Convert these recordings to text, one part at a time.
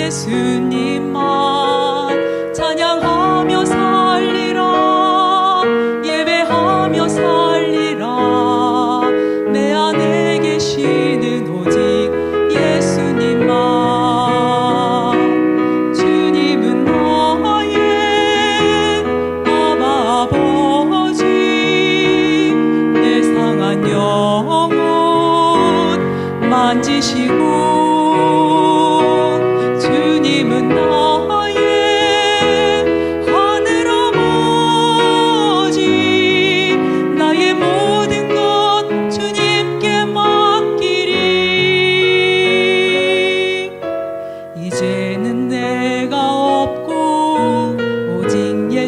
예수님만 찬양하며 살리라 예배하며 살리라. 내 안에 계시는 오직 예수님만. 주님은 나의 아버지. 내 상한 영혼 만지시고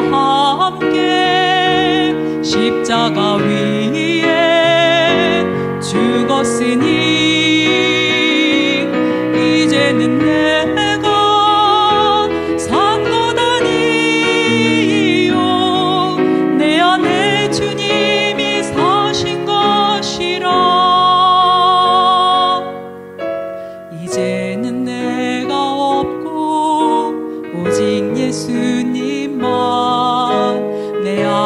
함께 십자가 위에 죽었으니 이제는 내가 산것 아니요. 내 안에 주님이 사신 것이라. 이제는 내가 없고 오직 내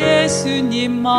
예수님만.